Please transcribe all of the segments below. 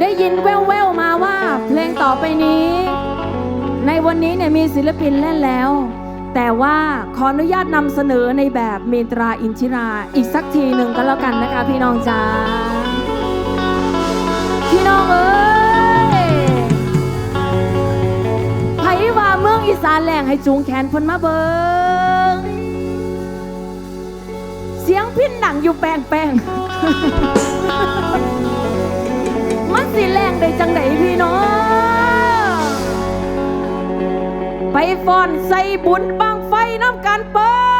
ได้ยินแว่วๆมาว่าเพลงต่อไปนี้ ในวันนี้เนี่ยมีศิลปินเล่นแล้ว แต่ว่าขออนุญาตนำเสนอในแบบเมตราอินชิราอีกสักทีหนึ่งก็แล้วกันนะคะพี่น้องจ้าพี่น้องเอ้ยไผว่าเมืองอีสานแหล่งให้จูงแขนพนมาเบิงเสียงพินหนังอยู่แปลงแปลง สิแรงได้จังไดพี่น้อง ไปฟอนใส่บุญบางไฟน้ำกันเปิด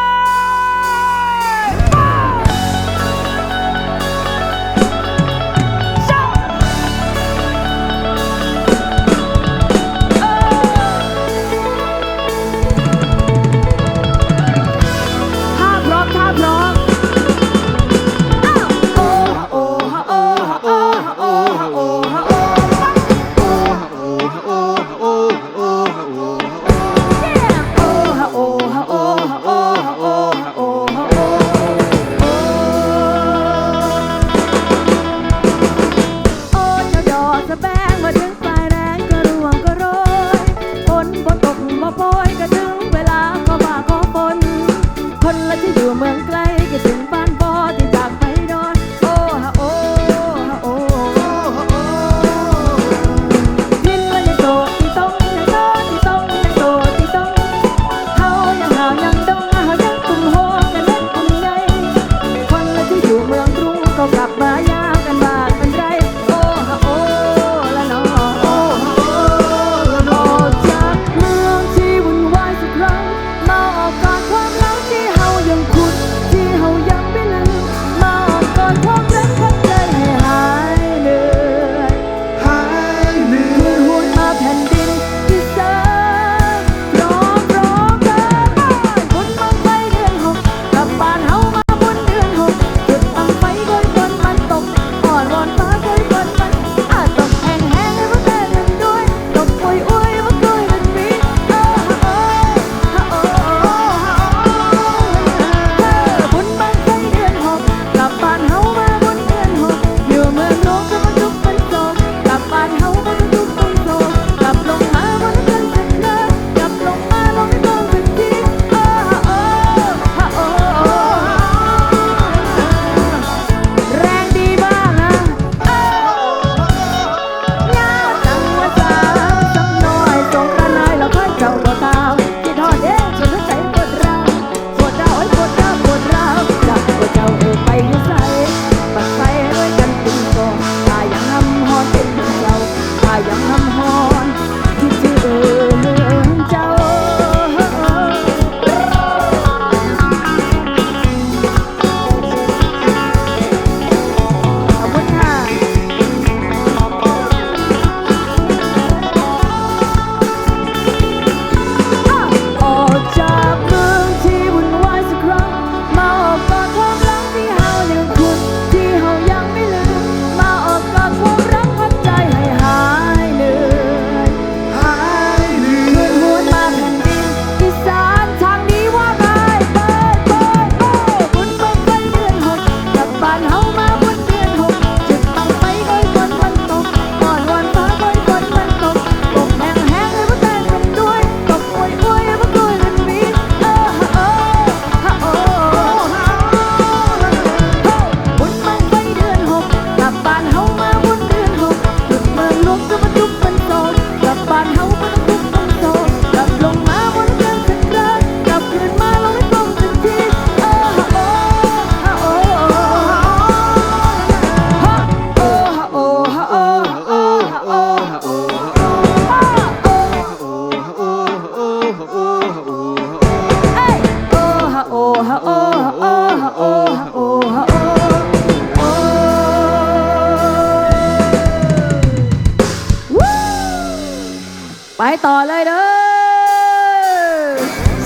ไปต่อเลยเด้อ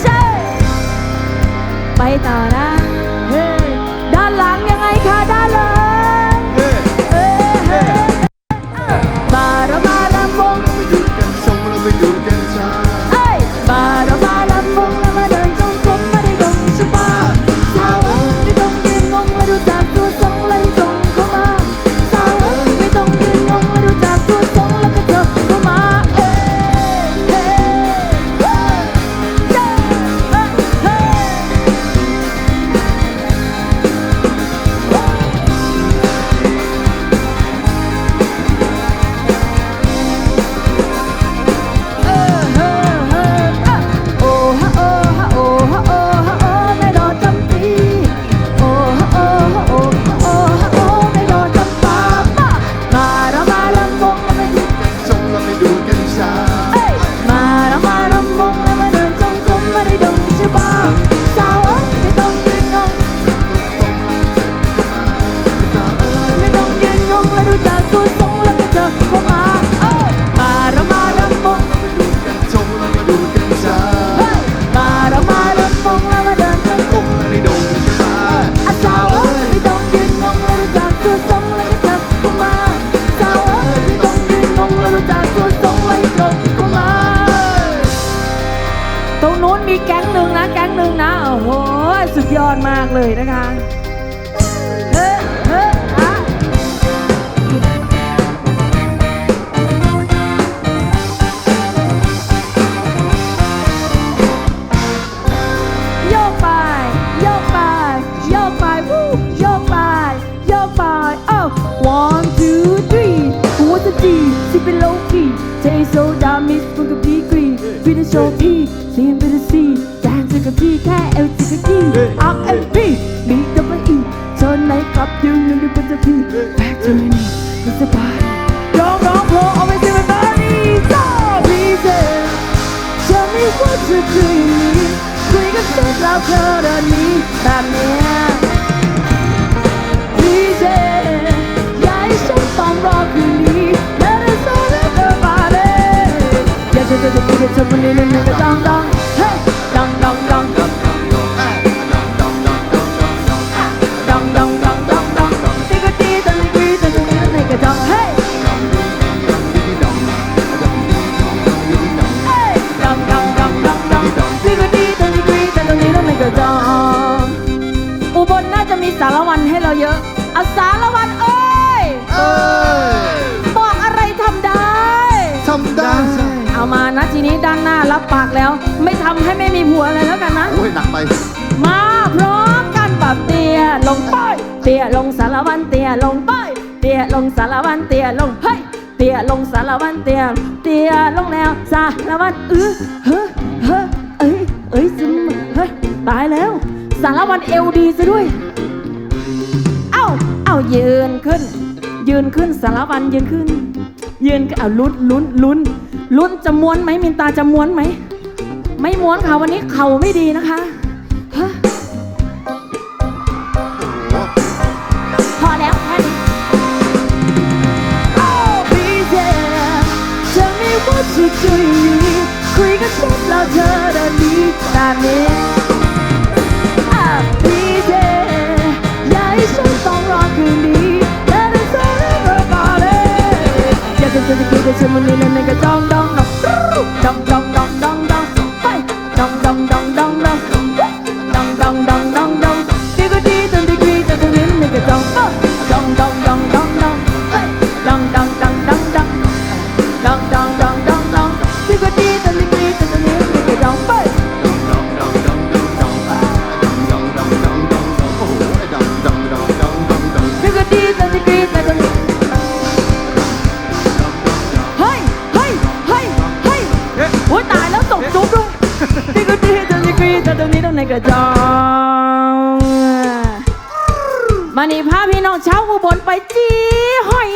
ใช่ไปต่อนะ โชว์พี่เสียงเป็นซีแดนซ์กับพี่แค่เอลจิกกี้ R M P มีดับเบิลอีเธอไหนครับยืนหนึ่งในปัจจุบัน back to me มันสบายร้องร้องเพลงเอาไปสิมันบารีซ่าพี่เจ Tell me what you dream คุยกันเสร็จแล้วเธอเดินนี้แบบเนี้ยพี่เจอย่าให้ฉันต้องรอคืนนี้ จะจะจะจะจะจันนี่นี่นี่ก็จังดังเฮ้ดังจังดังดังอุบลน่าจะมีสารวันให้เราเยอะเอาสารวัน ทีนี้ด้านหน้ารับปากแล้ว ไม่ทำให้ไม่มีผัวเลยแล้วกันนะ โอ้ยหนักไป มาพร้อมกันปรับเตียลงป้ายเตียลงสารวันเตียลงป้ายเตียลงสารวันเตียลงเฮ้ยเตียลงสารวันเตียเตียลงแล้วสารวันเออเฮ้อเฮ้อเอ้ยเอ้ยซึมเฮ้ยตายแล้ว สารวันเอวดีซะด้วย เอ้าเอ้ายืนขึ้น ยืนขึ้นสารวันยืนขึ้น ยืนเอาลุ้นลุ้นลุ้น ลุ้นจะม้วนไหมมินตาจะม้วนไหม ไม่ม้วนค่ะวันนี้เข่าไม่ดีนะคะฮะพอแล้วแค่นี้ Oh BJ Tell me what you do คุยกันเสร็จแล้วเธอเดินหนีตามนี้ 我的身体开始起舞你的那个咚咚咚 ฟรีแต่ตรงนี้ต้องในกระจองมานี่พาพี่น้องเชาอุบลไปจีหอย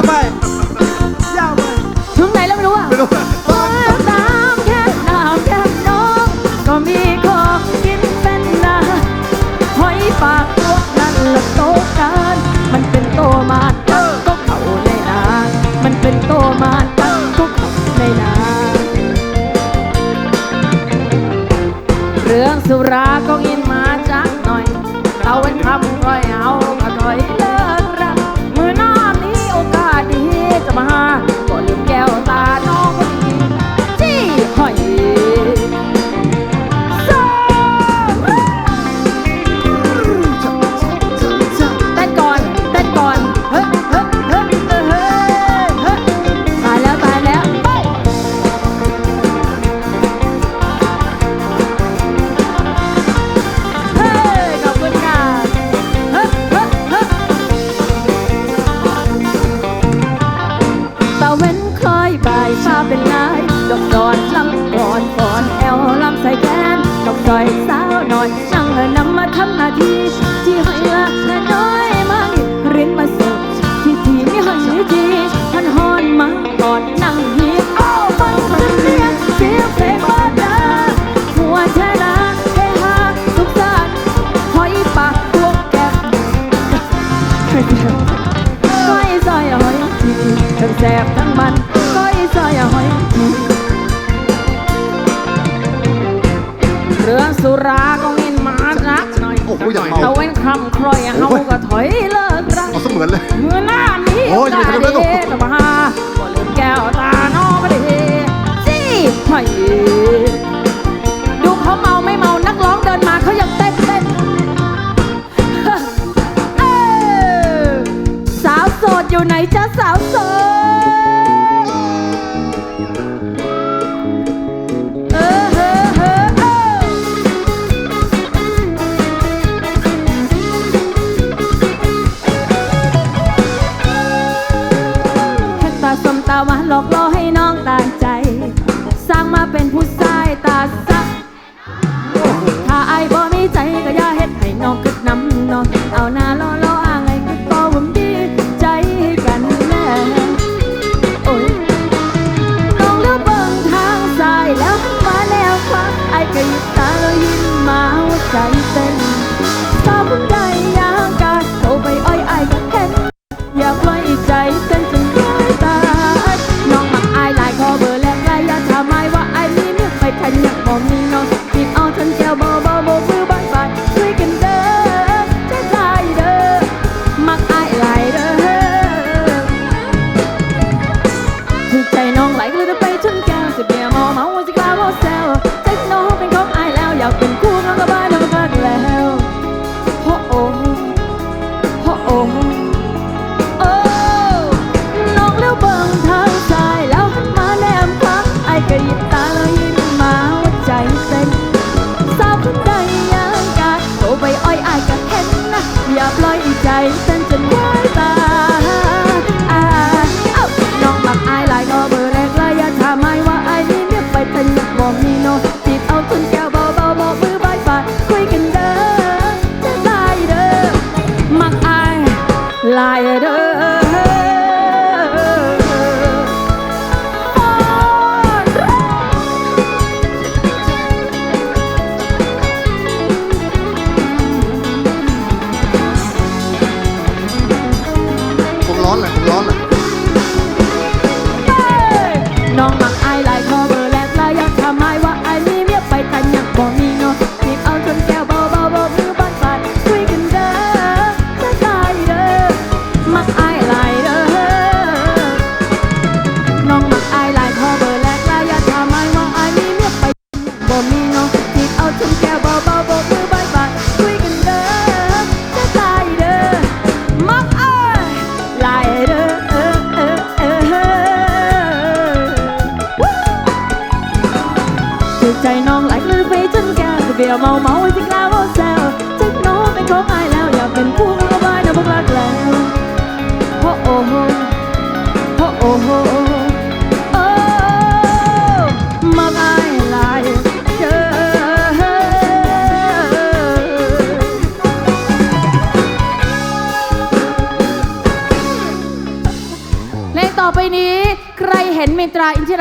vai.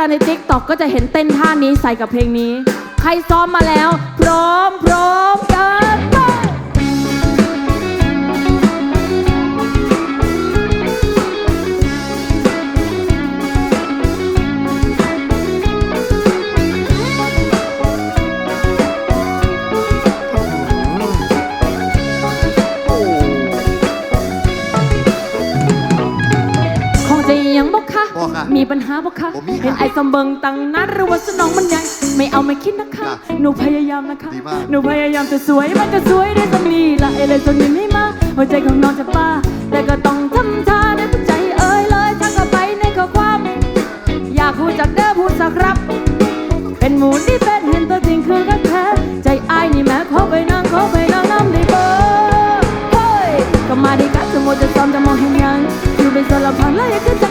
ราในติ๊กต็อกก็จะเห็นเต้นท่านี้ใส่กับเพลงนี้ ใครซ้อมมาแล้ว พร้อมพร้อมกัน มีปัญหาปะคะบ่มีค่ะเห็นไอ้สมเบิงตังนัดหรือว่าสนองมันใหญ่ไม่เอาไม่คิดนะคะ จ้ะหนูพยายามนะคะ ดีมาก หนูพยายามจะสวยมันก็สวยได้สักนีละเอเลยจนยังไม่มาหัวใจของน้องจะป้า แต่ก็ต้องทำท่าด้วยหัวใจเอ่ยเลยถ้าก็ไปในข้อความ อยากพูดจากเด้อพูดสักครับ เป็นหมูที่เป็นเห็นตัวจริงคือกันแท้ใจอ้ายนี่แม้ขอไปนั่งขอไปนั่งน้ำได้เบอร์เฮ้ยก็มาดีกันสมมติจะซ้อมจะมองเห็นยังอยู่เป็นส่วนลำพังแล้วอยากจะจัง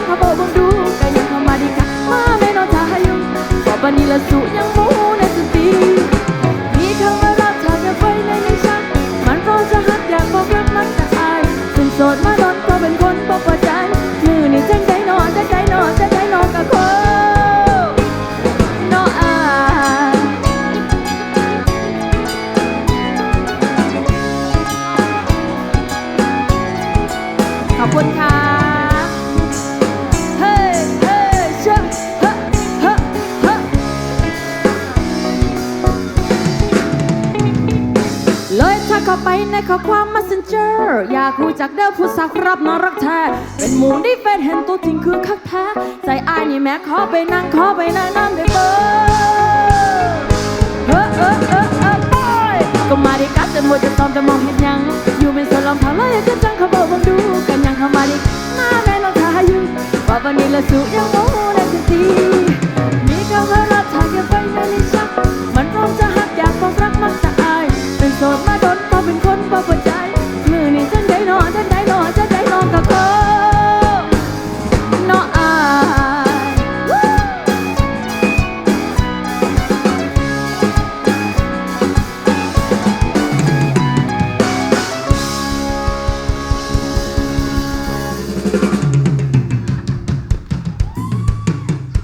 เขาบ บอกบัน ไปในข้อความ messenger อยากรู้จักเด้อผู้สักรับนรักแท้ เป็นหมูนี่เฟนเห็นตัวจริงคือคักแท้ ใจอายนี่แม่ขอไปนั่งขอไปนั่งนั่งได้เบอเออเออเออเออไปก็มาดิกัดแต่หมจะตอมจะมองเห็นยัง อยู่เป็นสลอมทางแล้วอยากจะจังขาบอกบังดู กันยังข้มาดิมาในรองเทายู่ว่าวันนี้ละสุ